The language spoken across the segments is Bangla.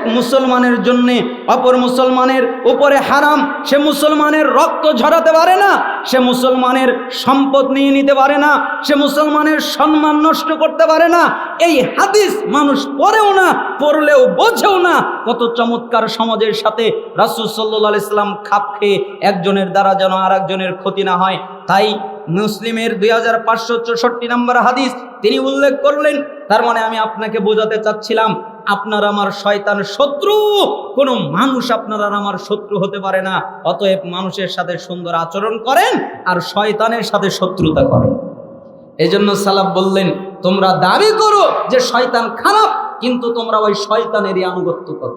এক মুসলমানের জন্যে, অপর মুসলমানের উপরে হারাম, সে মুসলমানের রক্ত ঝরাতে পারে না, সে মুসলমানের সম্পদ নিয়ে নিতে পারে না, সে মুসলমানের সম্মান নষ্ট করতে পারে না। এই হাদিস মানুষ পড়েও না, পড়লেও বোঝেও না কত চমৎকার সমাজের সাথে রাসুল সাল্লাহ ইসলাম খাপ খেয়ে একজনের দ্বারা যেন আর একজনের ক্ষতি না হয়। তাই মুসলিমের দুই হাজার পাঁচশো চৌষট্টি নম্বর হাদিস তিনি উল্লেখ করলেন। তার মানে আমি আপনাকে বোঝাতে চাচ্ছিলাম আপনার আমার শয়তান শত্রু। কোনো মানুষ আপনার আর আমার শত্রু হতে পারে না। অতএব মানুষের সাথে সুন্দর আচরণ করেন আর শয়তানের সাথে শত্রুতা করেন। এই জন্য সালাফ বললেন, তোমরা দাবি করো যে শয়তান খারাপ, কিন্তু তোমরা ওই শয়তানেরই আনুগত্য করো।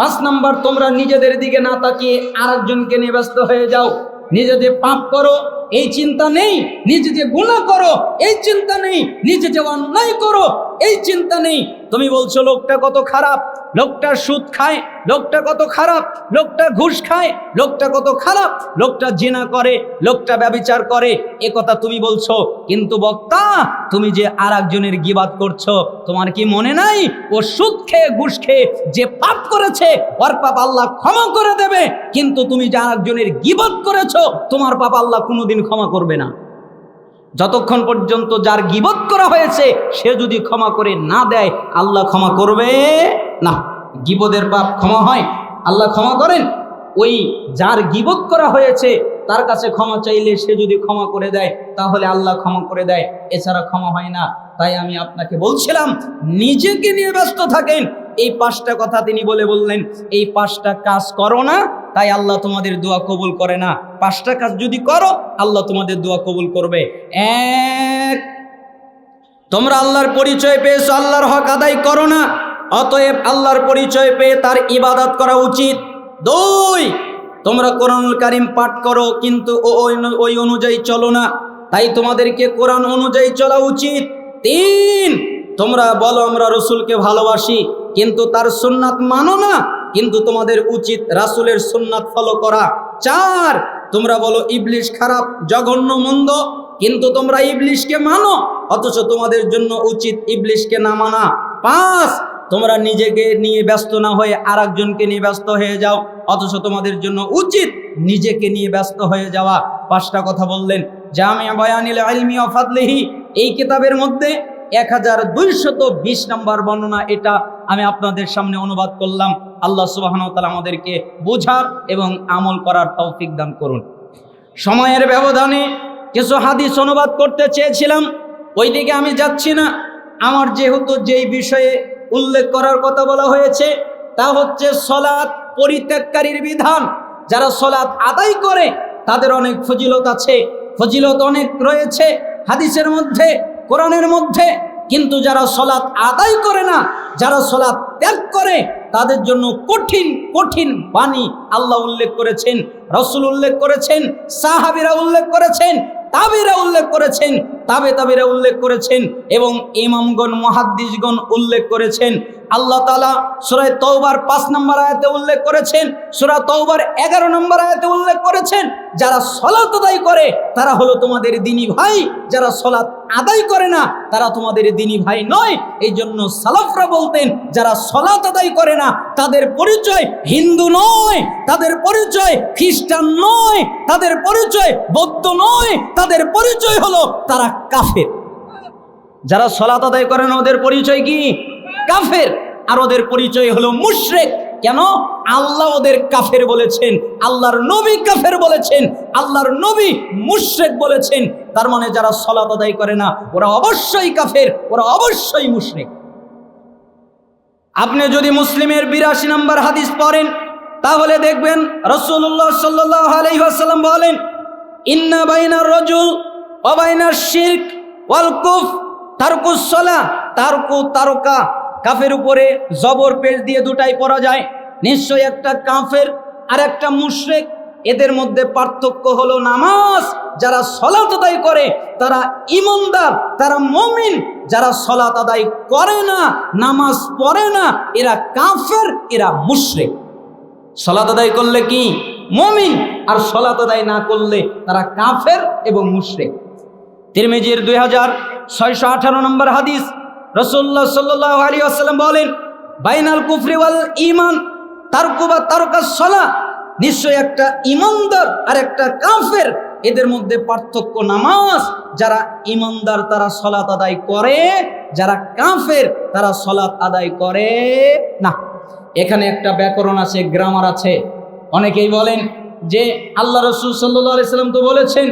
পাঁচ নাম্বার, তোমরা নিজেদের দিকে না তাকিয়ে আরেকজনকে নিয়ে ব্যস্ত হয়ে যাও। নিজে যে পাপ করো, এই চিন্তা নেই। নিজে যে গুণা করো, এই চিন্তা নেই। নিজে যে অন্যায় করো, এই চিন্তা নেই। তুমি বলছো, লোকটা কত খারাপ। লোকটা সুদ খায়, লোকটা কত খারাপ, লোকটা ঘুষ খায়, লোকটা কত খারাপ, লোকটা জিনা করে, লোকটা ব্যবিচার করে, এ কথা তুমি বলছো। কিন্তু বক্তা, তুমি যে আর একজনের গিবাদ করছ, তোমার কি মনে নাই? ও সুদ খেয়ে, ঘুষ খেয়ে যে পাপ করেছে, ওর পাপ আল্লাহ ক্ষমা করে দেবে। কিন্তু তুমি যে আর একজনের গিবাদ করেছ, তোমার পাপ আল্লাহ কোনোদিন ক্ষমা করবে না। যতক্ষণ পর্যন্ত যার গিবত করা হয়েছে, সে যদি ক্ষমা করে না দেয়, আল্লাহ ক্ষমা করবে না। গিবদের পাপ ক্ষমা হয়, আল্লাহ ক্ষমা করেন। ওই যার গিবত করা হয়েছে, তার কাছে ক্ষমা চাইলে সে যদি ক্ষমা করে দেয়, তাহলে আল্লাহ ক্ষমা করে দেয়। এছাড়া ক্ষমা হয় না। তাই আমি আপনাকে বলছিলাম, নিজেকে নিয়ে ব্যস্ত থাকেন। এই পাঁচটা কথা তিনি বলে বললেন, এই পাঁচটা কাজ করো না তাই আল্লাহ তোমাদের দোয়া কবুল করে না। পাঁচটা কাজ যদি করো, আল্লাহ তোমাদের দোয়া কবুল করবে। এক, তোমরা আল্লাহর পরিচয় পেয়েছ, আল্লাহর হক আদায় করো না। অতএব আল্লাহর পরিচয় পেয়ে তার ইবাদত করা উচিত। দুই, তোমরা কোরআনুল কারিম পাঠ করো, কিন্তু ওই অনুযায়ী চলো না। তাই তোমাদেরকে কোরআন অনুযায়ী চলা উচিত। তিন, তোমরা বলো, আমরা রসুলকে ভালোবাসি। কিন্তু তার সুন্নাত মানো না, কিন্তু তোমাদের উচিত রাসুলের সুন্নাত ফলো করা। চার, তোমরা বলো ইবলিশ খারাপ, জঘন্য, মন্দ, কিন্তু তোমরা ইবলিশকে মানো, অথচ তোমাদের জন্য উচিত ইবলিশকে না মানা। পাঁচ, তোমরা নিজেকে নিয়ে ব্যস্ত না হয়ে আর একজনকে নিয়ে ব্যস্ত হয়ে যাও, অথচ তোমাদের জন্য উচিত নিজেকে নিয়ে ব্যস্ত হয়ে যাওয়া। পাঁচটা কথা বললেন জামিয়া বয়ানিল আলমি অফাদলিহি এই কিতাবের মধ্যে এক হাজার দুইশত বিশ নম্বর বর্ণনা এটা আমি আপনাদের সামনে অনুবাদ করলাম। আল্লাহ সুবাহন তালা আমাদেরকে বোঝার এবং আমল করার তৌফিক দান করুন। সময়ের ব্যবধানে কিছু হাদিস অনুবাদ করতে চেয়েছিলাম। ওইদিকে আমি যাচ্ছি না। আমার যেহেতু যেই বিষয়ে উল্লেখ করার কথা বলা হয়েছে, তা হচ্ছে সলাৎ পরিত্যাগকারীর বিধান। যারা সলাৎ আদায় করে, তাদের অনেক ফজিলত আছে। ফজিলত অনেক রয়েছে। হাদিসের মধ্যে, কোরআনের মধ্যে কিন্তু যারা সলাৎ আদায় করে না, যারা সলাৎ ত্যাগ করে, তাদের জন্য কঠিন কঠিন বাণী আল্লাহ উল্লেখ করেছেন, রসুল উল্লেখ করেছেন, সাহাবিরা উল্লেখ করেছেন, তাবিরা উল্লেখ করেছেন, তাবে তাবিরা উল্লেখ করেছেন এবং ইমামগণ, মহাদ্দিসগণ উল্লেখ করেছেন। আল্লাহ তালা সুরায় তৌবার পাঁচ নম্বর আয়াতে উল্লেখ করেছেন, সুরা তৌবার এগারো নম্বর আয়াতে উল্লেখ করেছেন, যারা সলাত আদায় করে, তারা হলো তোমাদের দিনী ভাই, যারা সলাৎ আদায় করে না, তারা তোমাদের দিনী ভাই নয়। এই জন্য সালাফরা বলতেন, যারা সলাৎ আদায় করে না, তাদের পরিচয় হিন্দু নয়, তাদের পরিচয় খ্রিস্টান নয়, তাদের পরিচয় বৌদ্ধ নয়, তাদের পরিচয় হলো তারা কাফের। যারা সলাত আদায় করে না, ওদের পরিচয় কি? কাফের। আর ওদের পরিচয় হলো মুশরেক। কেন? আল্লাহ ওদের কাফের বলেছেন, আল্লাহর নবী কাফের বলেছেন, আল্লাহর নবী মুশরেক বলেছেন। তার মানে যারা সলাত আদায় করে না, ওরা অবশ্যই কাফের, ওরা অবশ্যই মুশরেক। আপনি যদি মুসলিমের বিরাশি নম্বর হাদিস পড়েন, তাহলে দেখবেন রসুল্লাহ সাল্লাহ আলহিহাসাল্লাম বলেন, ইন্না বাইনার রজুল অবাইনার শির্ক ওয়ালকুফ তারকুসলা তারকু তারকা কাফের উপরে জবর পেশ দিয়ে দুটাই পড়া যায়। নিশ্চয় একটা কাফের আর একটা মুশরেক। এদের মধ্যে পার্থক্য হলো নামাজ। যারা সলাত আদায় করে, তারা ইমানদার। তারা মমিন। যারা সলাত আদায় করে না, নামাজ পড়ে না, এরা কাফের, এরা মুশরেক। সলাত আদায় করলে কি? মমিন। আর সলাত আদায় না করলে তারা কাফের এবং মুশরেক। তিরমিজির দুই হাজার ছয়শো আঠারো নম্বর হাদিস। রসুল্লাহ সাল্লাহ আলী আসাল্লাম বলেন, বাইনাল কুফরি ওয়াল ইমান তারকুবা তারকা সলা নিশ্চয় একটা ইমানদার আর একটা কাফের এদের মধ্যে পার্থক্য নামাজ, যারা ইমানদার তারা সলাত আদায় করে, যারা কাফের তারা সলাত আদায় করে না। এখানে একটা ব্যাকরণ আছে, গ্রামার আছে। অনেকেই বলেন যে আল্লাহ রসুল সাল্লাহ সাল্লাম তো বলেছেন,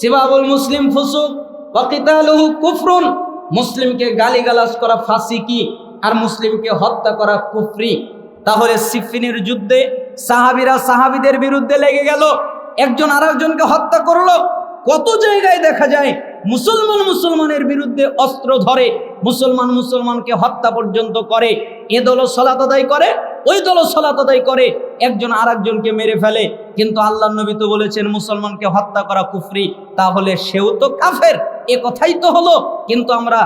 সিবাবুল মুসলিম ফুসুক ওয়াকিতালুহু কুফরুন মুসলিমকে গালিগালাজ করা ফাঁসি কি? আর মুসলিমকে হত্যা করা কুফরি? তাহলে সিফিনের যুদ্ধে সাহাবিরা সাহাবিদের বিরুদ্ধে লেগে গেল। একজন আরেকজনকে হত্যা করল। কত জায়গায় দেখা যায় মুসলমান মুসলমানের বিরুদ্ধে অস্ত্র ধরে, মুসলমান মুসলমানকে হত্যা পর্যন্ত করে, এ দল সলাত আদায় করে, ওই দল সলাত আদায় করে, একজন আর একজনকে মেরে ফেলে। কিন্তু আল্লাহ নবী তো বলেছেন, মুসলমানকে হত্যা করা কুফরি, তাহলে সেও তো কাফের। এ কথাই তো হলো, কিন্তু আমরা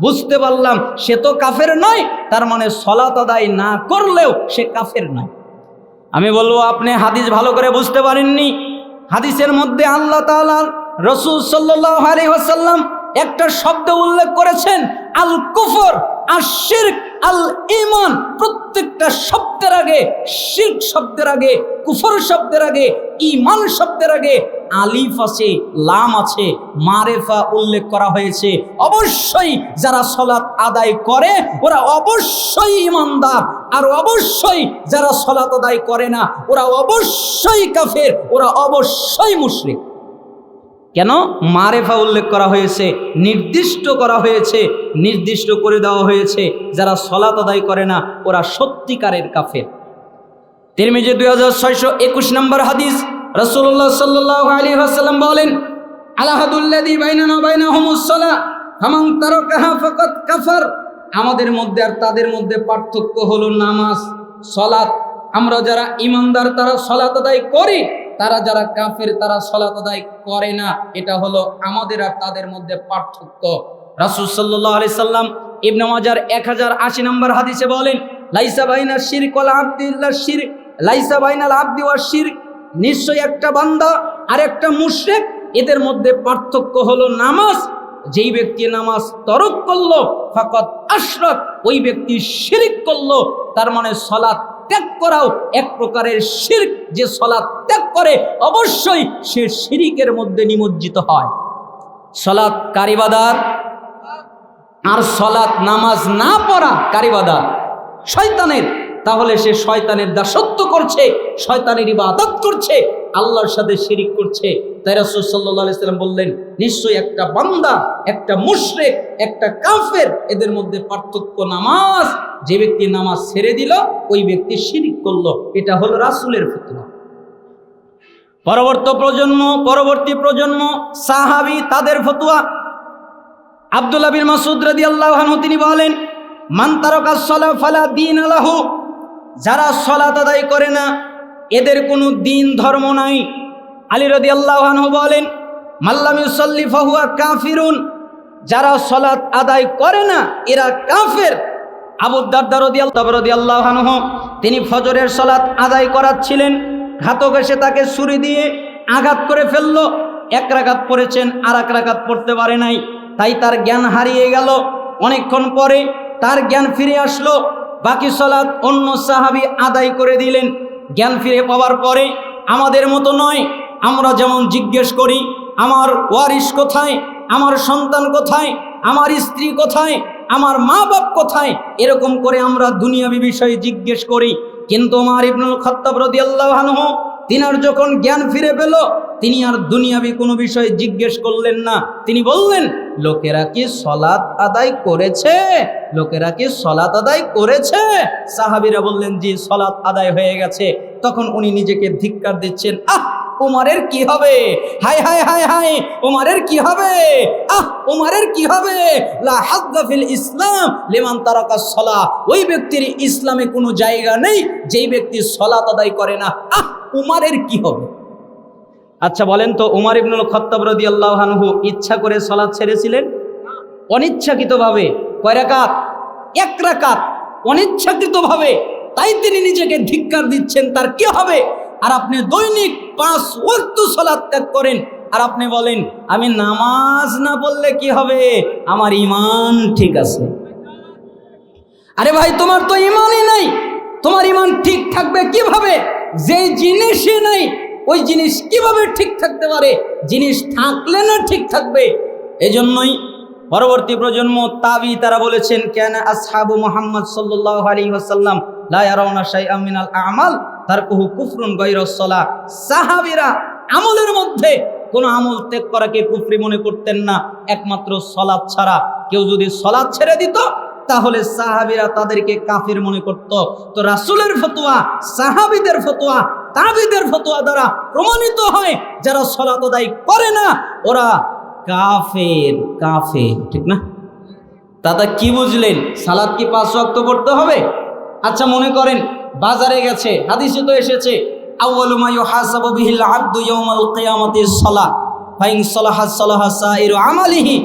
বুঝতে পারলাম, সে তো কাফের নয়, তার মানে সলাত আদায় না করলেও সে কাফের নয়। আমি বলব, আপনি হাদিস ভালো করে বুঝতে পারেননি। হাদিসের মধ্যে আল্লাহ তাআলা রসুল সাল্লাহ আলী একটা শব্দ উল্লেখ করেছেন, আল কুফর আর শিরক, আল ইমান প্রত্যেকটা শব্দের আগে, শিরক শব্দের আগে, কুফর শব্দের আগে ইমান শব্দের আগে আলিফ আছে, লাম আছে, মারেফা উল্লেখ করা হয়েছে। অবশ্যই যারা সলাৎ আদায় করে, ওরা অবশ্যই ইমানদার আর অবশ্যই যারা সলাৎ আদায় করে না, ওরা অবশ্যই কাফের, ওরা অবশ্যই মুশরিক। কেন? মারেফা উল্লেখ করা হয়েছে, নির্দিষ্ট করা হয়েছে, নির্দিষ্ট করে দেওয়া হয়েছে, যারা সলাত আদায় করে না, ওরা সত্যিকারের কাফের। তিরমিজি দুই হাজার ছয়শো একুশ নম্বর হাদিস রসুল্লাহ সাল্লাহ আলী বলেন বাইনা কাফার। আমাদের মধ্যে আর তাদের মধ্যে পার্থক্য হলো নামাজ, সলাৎ। আমরা যারা ইমানদার তারা সলাত আদায় করি। তারা যারা কাফের, তারা সলাত আদায় করে না। এটা হলো আমাদের আর তাদের মধ্যে পার্থক্য। রাসুল সাল্লাহ আলি সাল্লাম ইবনে মাজার এক হাজার আশি নম্বর হাদিসে বলেন, লাইসা বাইনা শির কল আব্দিল্লা শির লাইসা বাইনাল আব্দি ওয়া শির নিশ্চয় একটা বান্দা আর একটা মুশরেক, এদের মধ্যে পার্থক্য হলো নামাজ। যেই ব্যক্তি নামাজ তরক করল ফাকত আশরক, ওই ব্যক্তি শিরিক করল। তার মানে সলাৎ ত্যাগ করাও এক প্রকারের শির্ক। যে সলাৎ ত্যাগ করে, অবশ্যই সে শিরিকের মধ্যে নিমজ্জিত হয়। সলাৎ কারিবাদার আর সলাৎ নামাজ না পড়া কারিবাদার। শয়তানের তাহলে সে শয়তানের দাসত্ব করছে, শয়তানের ইবাদত করছে, আল্লাহর সাথে শিরিক করছে। তাই রাসূল আলাইহি সাল্লাম বললেন, নিশ্চয়ই একটা বান্দা, একটা মুশরিক, একটা কাফের, এদের মধ্যে পার্থক্য নামাজ, যে ব্যক্তি নামাজ ছেড়ে দিল, ওই ব্যক্তি শিরিক করল। এটা হলো রাসূলের ফতোয়া পরবর্তী প্রজন্ম পরবর্তী প্রজন্ম, সাহাবি তাদের ফতোয়া। আব্দুল্লাহ বিন মাসুদ রাদিয়াল্লাহু আনহু, তিনি বলেন, মান তারাকা সলা ফালা দিন আলাহু যারা সলাত আদায় করে না, এদের কোনো দিন ধর্ম নাই। আলী রদি আল্লাহ বলেন মাল্লাম ইউসল্লি ফাহুয়া কাফিরুন। যারা সলাত আদায় করে না, এরা কাফের। আবু দারদা রদি আল্লাহ রদি তিনি ফজরের সলাত আদায় করাচ্ছিলেন। ঘাতক এসে তাকে ছুরি দিয়ে আঘাত করে ফেলল। এক রাগাত পড়েছেন আর এক রাগাত পড়তে পারে নাই। তাই তার জ্ঞান হারিয়ে গেল। অনেকক্ষণ পরে তার জ্ঞান ফিরে আসলো। বাকি সলাৎ অন্য সাহাবি আদায় করে দিলেন। জ্ঞান ফিরে পাওয়ার পরে আমাদের মতো নয়, আমরা যেমন জিজ্ঞেস করি, আমার ওয়ারিস কোথায়, আমার সন্তান কোথায়, আমার স্ত্রী কোথায়, আমার মা বাপ কোথায়, এরকম করে আমরা দুনিয়াবি বিষয়ে জিজ্ঞেস করি। কিন্তু আমার ইবনুল খত্তাব রদি তিনার যখন জ্ঞান ফিরে পেল, তিনি আর দুনিয়াবি কোনো বিষয়ে জিজ্ঞেস করলেন না। তিনি বললেন, লোকেরা কি সলাৎ আদায় করেছে? লোকেরা কি সলাৎ আদায় করেছে? সাহাবিরা বললেন, জি, সলাৎ আদায় হয়ে গেছে। তখন উনি নিজেকে ধিক্কার দিচ্ছেন, আহ, উমারের কি হবে? হাই হাই হাই হাই উমারের কি হবে? আহ, উমারের কি হবে? লা হাদ্দা ফিল ইসলাম, লিমান তারাকা সলা ওই ব্যক্তির ইসলামে কোনো জায়গা নেই, যেই ব্যক্তি সলাত আদায় করে না। আহ উমারের কি হবে? আচ্ছা বলেন তো, উমার ইবনুল খত্তাব রাদিয়াল্লাহু আনহু ইচ্ছা করে সলাৎ ছেড়েছিলেন? অনিচ্ছাকৃতভাবে। কয় রাকাত? এক রাকাত। অনিচ্ছাকৃতভাবে। তাই তিনি নিজেকে ধিক্কার দিচ্ছেন, তার কি হবে? আর আপনি দৈনিক পাঁচ ওয়াক্ত সলাৎ ত্যাগ করেন, আর আপনি বলেন, আমি নামাজ না পড়লে কি হবে? আমার ইমান ঠিক আছে। আরে ভাই, তোমার তো ইমানই নাই। তোমার ইমান ঠিক থাকবে কীভাবে? যে জিনিসই নাই, ওই জিনিস কীভাবে ঠিক থাকতে পারে? জিনিস থাকলে না ঠিক থাকবে। এজন্যই পরবর্তী প্রজন্ম তাবি তারা বলেছেন, কেন আসহাবু মোহাম্মদ সাল্লাহ আলী ওয়াসাল্লাম লা ইয়ারাউনা শাইআম মিনাল আমাল তারকুহু কুফরুন গায়রুস সালাহ সাহাবীরা আমলের মধ্যে কোনো আমল ত্যাগ করাকে কুফরি মনে করতেন না। একমাত্র সলাৎ ছাড়া কেউ যদি সলাৎ ছেড়ে দিত তাহলে সাহাবিরা তাদেরকে কাফির মনে করত। তো রাসূলের ফতোয়া, সাহাবিদের ফতোয়া, তাবিদের ফতোয়া দ্বারা প্রমাণিত হয়, যারা সলাত আদায় করে না, ওরা কাফের কাফের, ঠিক না? দাদা কি বুঝলেন? সালাদ কি পাঁচ ওয়াক্ত করতে হবে? আচ্ছা মনে করেন, বাজারে গেছে, হাদিসে তো এসেছে আমালিহি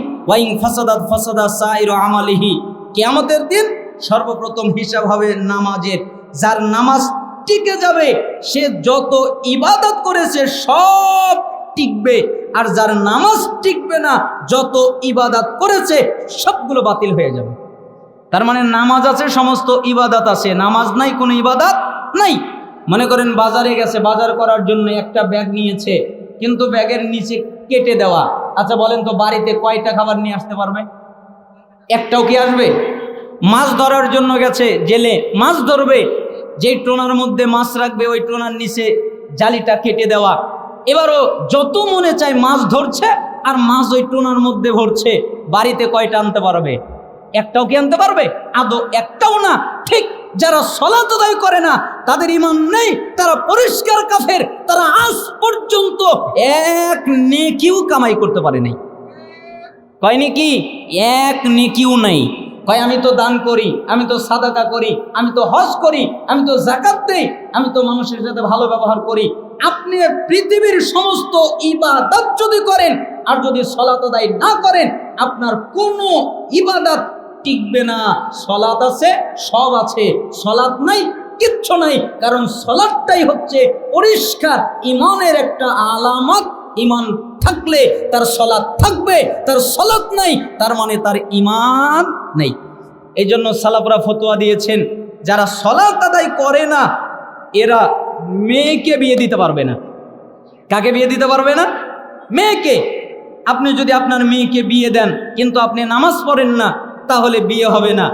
আমালিহি। কিয়ামতের দিন সর্বপ্রথম হিসাব হবে নামাজের। যার নামাজ টিকে যাবে, সে যত ইবাদত করেছে সব টিকবে। আর যার নামাজ টিকবে না, যত ইবাদত করেছে, সবগুলো বাতিল হয়ে যাবে। তার মানে নামাজ আছে, সমস্ত ইবাদত আছে। নামাজ নাই, কোনো ইবাদত নাই। মনে করেন বাজারে গেছে, বাজার করার জন্য একটা ব্যাগ নিয়েছে, কিন্তু ব্যাগের নিচে কেটে দেওয়া। আচ্ছা বলেন তো বাড়িতে কয়টা খাবার নিয়ে আসতে পারবে? একটাও কি আসবে? মাছ ধরার জন্য গেছে জেলে। মাছ ধরবে, যেই টোনার মধ্যে মাছ রাখবে, ওই টোনার নিচে জালিটা কেটে দেওয়া। এবারও যত মনে চায় মাছ ধরছে, আর মাছ ওই টোনার মধ্যে ভরছে, বাড়িতে কয়টা আনতে পারবে? একটাও কি আনতে পারবে? আদৌ একটাও না। ঠিক যারা সলাত করে না, তাদের ইমান নেই, তারা পরিষ্কার কাফের, তারা আজ পর্যন্ত এক নেকিও কামাই করতে পারে নাই কয় নাকি? এক নেকিও নাই। কয়, আমি তো দান করি, আমি তো সাদাকা করি, আমি তো হজ করি, আমি তো জাকাত দেই, আমি তো মানুষের সাথে ভালো ব্যবহার করি। আপনি পৃথিবীর সমস্ত ইবাদত যদি করেন, আর যদি সলাত আদায় না করেন, আপনার কোনো ইবাদত টিকবে না। সলাত আছে, সব আছে। সলাত নাই, কিচ্ছু নাই। কারণ সলাদটাই হচ্ছে পরিষ্কার, ইমানের একটা আলামত। ইমান থাকলে তার সলাৎ থাকবে, তার সলাৎ নাই, তার মানে তার ইমান নেই। এই জন্য সালাফরা ফতোয়া দিয়েছেন, যারা সলাৎ আদায় করে না, এরা মেয়েকে বিয়ে দিতে পারবে না। কাকে বিয়ে দিতে পারবে না? মেয়েকে। আপনি যদি আপনার মেয়েকে বিয়ে দেন, কিন্তু আপনি নামাজ পড়েন না, তাহলে বিয়ে হবে না।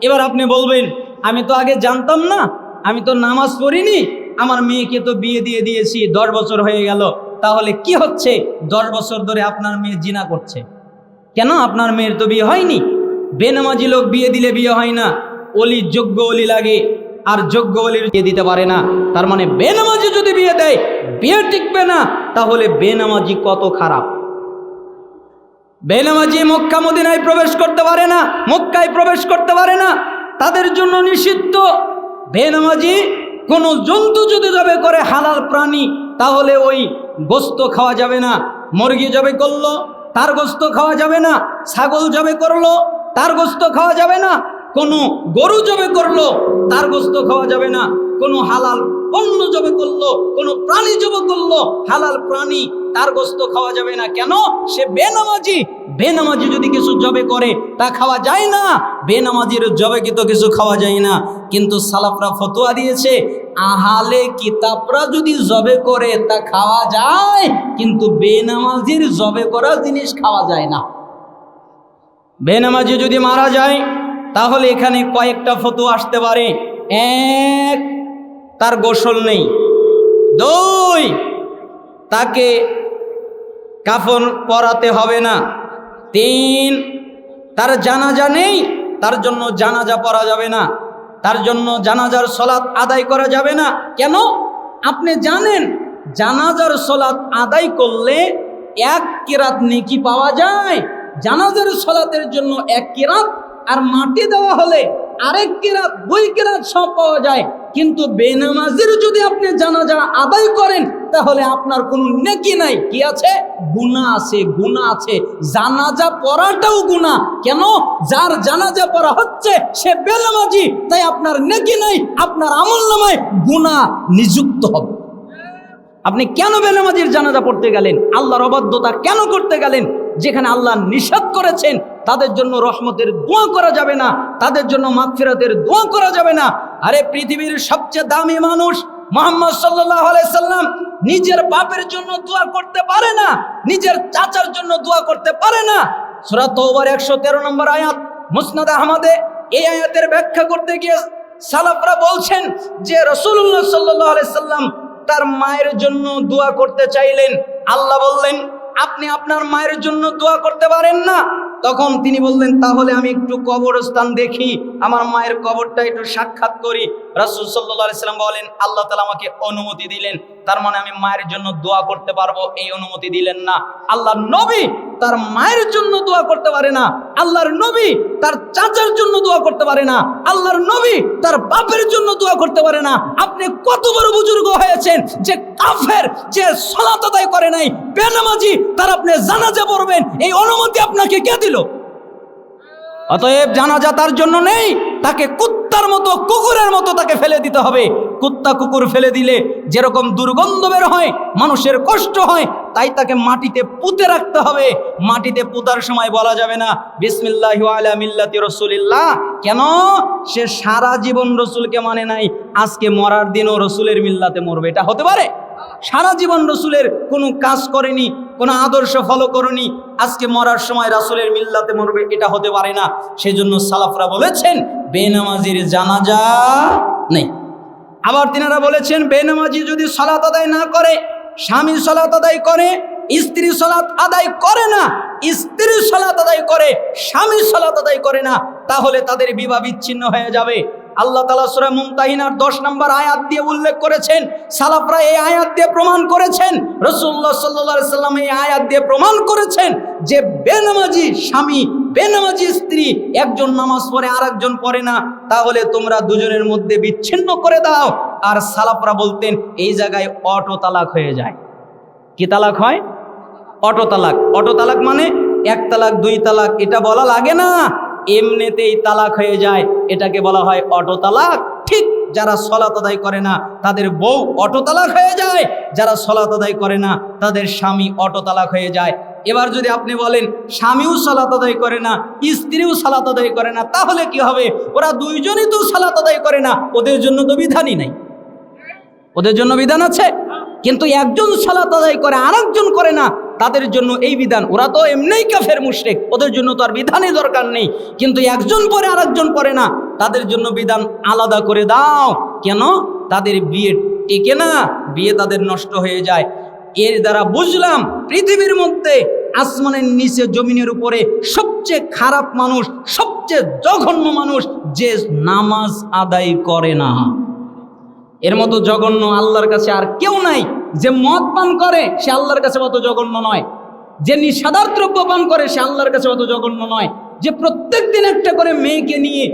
এবার আপনি বলবেন, আমি তো আগে জানতাম না, আমি তো নামাজ পড়িনি, আমার মেয়েকে তো বিয়ে দিয়ে দিয়েছি, দশ বছর হয়ে গেল। তাহলে কি হচ্ছে? দশ বছর ধরে আপনার মেয়ে জিনা করছে। কেন আপনার মেয়ের তো বিয়ে হয়নি? বেনামাজি লোক বিয়ে দিলে বিয়ে হয় না। অলি যোগ্য অলি লাগে, আর যোগ্য অলির বিয়ে দিতে পারে না। তার মানে বেনামাজি যদি বিয়ে দেয়, বিয়ে টিকবে না। তাহলে বেনামাজি কত খারাপ? বেনামাজি মক্কা মদিনায় প্রবেশ করতে পারে না, মক্কায় প্রবেশ করতে পারে না। তাদের জন্য নিষিদ্ধ। বেনামাজি কোনো জন্তু যদি জবে করে হালাল প্রাণী, তাহলে ওই গোস্ত খাওয়া যাবে না। মুরগি জবে করল, তার গোস্ত খাওয়া যাবে না। ছাগল জবে করল, তার গোস্ত খাওয়া যাবে না। কোনো গরু জবে করল, তার গোস্ত খাওয়া যাবে না। কোনো হালাল পণ্য জবে করল, কোনো প্রাণী জবে করল, হালাল প্রাণী তার গোস্ত খাওয়া যাবে না। কেন? সে বেনামাজি। বেনামাজি যদি কিছু জবে করে, তা খাওয়া যায় না। বেনামাজির জবে তো কিছু খাওয়া যায় না। কিন্তু সালাফরা ফতোয়া দিয়েছে আহালে কিতাবরা যদি জবে করে তা খাওয়া যায়, কিন্তু বেনামাজির জবে করা জিনিস খাওয়া যায় না। বেনামাজি যদি মারা যায়, তাহলে এখানে কয়েকটা ফতোয়া আসতে পারে। এক, তার গোসল নেই। দুই, তাকে কাফন পরাতে হবে না। তিন, তার জানাজা নেই, তার জন্য জানাজা পরা যাবে না। তার জন্য জানাজার সলাৎ আদায় করা যাবে না। কেন? আপনি জানেন, জানাজার সলাৎ আদায় করলে এক কেরাত নেকি পাওয়া যায়। জানাজার সলাতের জন্য এক কেরাত, আর মাটি দেওয়া হলে আরেক কেরাত, দুই কেরাত সব পাওয়া যায়। কিন্তু বেনামাজির যদি আপনি জানাজা আদায় করেন, তাহলে আপনার কোনো নেকি নাই। কি আছে? গুণা আছে গুণা আছে। জানাজা পড়াটাও গুণা কেন? যার জানাজা পড়া হচ্ছে, সে বেনামাজি। তাই আপনার নেকি নাই, আপনার আমল নামায় গুণা নিযুক্ত হবে। আপনি কেন বেনামাজির জানাজা পড়তে গেলেন? আল্লাহর অবাধ্যতা কেন করতে গেলেন? যেখানে আল্লাহ নিষেধ করেছেন, তাদের জন্য রহমতের দোয়া করা যাবে না, তাদের জন্য মাগফিরাতের দোয়া করা যাবে না। আরে পৃথিবীর সবচেয়ে দামি মানুষ মোহাম্মদ সাল্লাম নিজের বাপের জন্য দোয়া করতে পারে না, নিজের চাচার জন্য দোয়া করতে পারে না। সুরাত একশো তেরো নম্বর আয়াত, মুসনাদ আহমদে এই আয়াতের ব্যাখ্যা করতে গিয়ে সালাফরা বলছেন যে রসুল্লাহ সাল্লাহ সাল্লাম তার মায়ের জন্য দোয়া করতে চাইলেন। আল্লাহ বললেন আপনি আপনার মায়ের জন্য দোয়া করতে পারেন না। তখন তিনি বললেন, তাহলে আমি একটু কবরস্থান দেখি, আমার মায়ের কবরটা একটু সাক্ষাৎ করি। রাসুল সাল্লাহ সাল্লাম বলেন, আল্লাহ তালা আমাকে অনুমতি দিলেন। তার মানে আমি মায়ের জন্য দোয়া করতে পারব, এই অনুমতি দিলেন না। আল্লাহ নবী তার মায়ের জন্য দোয়া করতে পারে না। আল্লাহর নবী তার চাচার জন্য দোয়া করতে পারে না। আল্লাহর নবী তার বাপের জন্য দোয়া করতে পারে না। আপনি কত বড় বুজুর্গ হয়েছেন যে কাফের যে সলাত আদায় করে নাই, বেনামাজি, তার আপনি জানাজা পড়বেন, এই অনুমতি আপনাকে কে দিল? অতএব জানাজা তার জন্য নেই, তাকে কুত্তার মতো, কুকুরের মতো তাকে ফেলে দিতে হবে। কুত্তা কুকুর ফেলে দিলে যেরকম দুর্গন্ধ বের হয়, মানুষের কষ্ট হয়, তাই তাকে মাটিতে পুঁতে রাখতে হবে। মাটিতে পুতার সময় বলা যাবে না, বিসমিল্লাহ আলা মিল্লাতি রসুলিল্লাহ, কেন? সে সারা জীবন রসুলকে মানে নাই, আজকে মরার দিনও রসুলের মিল্লাতে মরবে, এটা হতে পারে? সারা জীবন রসুলের কোনো কাজ করেনি, কোনো আদর্শ ফলো করনি। আজকে মরার সময় রাসুলের মিল্লাতে মরবে, এটা হতে পারে না। সেজন্য সালাফরা বলেছেন, বেনামাজির জানাজা নেই। আবার তিনারা বলেছেন, বেনামাজি যদি সলাত আদায় না করে, স্বামী সলাত আদায় করে, স্ত্রী সলাত আদায় করে না, স্ত্রী সলাত আদায় করে, স্বামী সলাত আদায় করে না, তাহলে তাদের বিবাহ বিচ্ছিন্ন হয়ে যাবে। আল্লাহ তালা সুরা মুমতাহিনার দশ নম্বর আয়াত দিয়ে উল্লেখ করেছেন, সালাফরা এই আয়াত দিয়ে প্রমাণ করেছেন রসুল্লাহ সাল্লা সাল্লাম এই আয়াত দিয়ে প্রমাণ করেছেন যে বেনামাজি স্বামী, বেনামাজি স্ত্রী একজন নামাজ পড়ে আর একজন পড়ে না, তাহলে তোমরা দুজনের মধ্যে বিচ্ছিন্ন করে দাও। আর সালাফরা বলতেন, এই জায়গায় অটো তালাক হয়ে যায়। কি তালাক হয়? অটো তালাক। অটো তালাক মানে এক তালাক, দুই তালাক, এটা বলা লাগে না। এমনিতেই তালাক হয়ে যায়। এটাকে বলা হয় অটো তালাক ঠিক যারা সলাত আদায় করে না, তাদের বউ অটো তালাক হয়ে যায়। যারা সলাত আদায় করে না, তাদের স্বামী অটো তালাক হয়ে যায়। এবার যদি আপনি বলেন, স্বামীও সালাত আদায় করে না, স্ত্রীও সালাত আদায় করে না, তাহলে কি হবে? ওরা দুইজনই তো সালাত আদায় করে না। ওদের জন্য তো বিধানই নাই। ওদের জন্য বিধান আছে। কিন্তু একজন সালাত আদায় করে, আরেকজন করে না তাদের জন্য এই বিধান। ওরা তো এমনিই কাফের, মুশরিক। ওদের জন্য তো আর বিধানই দরকার নেই। কিন্তু একজন পরে আরেকজন পরে না। তাদের জন্য বিধান আলাদা করে দাও। কেন? তাদের বিয়ে টেকে না। বিয়ে তাদের নষ্ট হয়ে যায়। এর দ্বারা বুঝলাম, পৃথিবীর মধ্যে আসমানের নিচে জমিনের উপরে সবচেয়ে খারাপ মানুষ, সবচেয়ে জঘন্য মানুষ যে নামাজ আদায় করে না। এর মতো জঘন্য আল্লাহর কাছে আর কেউ নাই। যে মদ পান করে, সে আল্লাহর কাছে অত জঘন্য নয়। যে নিষাদার দ্রব্য পান করে, সে আল্লাহর কাছে অত জঘন্য নয়। যে প্রত্যেক দিন একটা করে মেয়েকে নিয়ে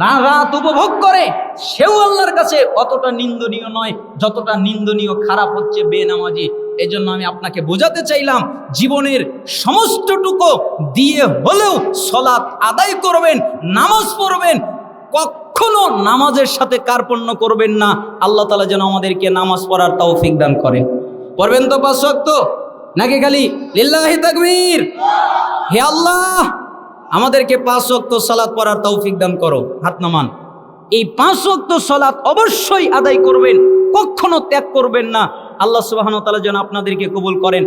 রাত উপভোগ করে, সেও আল্লাহর কাছে অতটা নিন্দনীয় নয়, যতটা নিন্দনীয় খারাপ হচ্ছে বেনামাজি। এই জন্য আমি আপনাকে বোঝাতে চাইলাম, জীবনের সমস্তটুকু দিয়ে হলেও সলাৎ আদায় করবেন, নামাজ পড়বেন কখনো নামাজের সাথে কার্পণ্য করবেন না। আল্লাহ তালা যেন আমাদেরকে নামাজ পড়ার তৌফিক দান করেন। পড়বেন তো পাঁচ ওয়াক্ত? নাকি খালি? লিল্লাহি হে আল্লাহ! আমাদেরকে পাঁচ ওয়াক্ত সালাত পড়ার তৌফিক দান করো। হাত নামান। এই পাঁচ ওয়াক্ত সালাত অবশ্যই আদায় করবেন, কখনো ত্যাগ করবেন না। আল্লাহ সুবহানাহু ওয়া তাআলা যেন আপনাদেরকে কবুল করেন।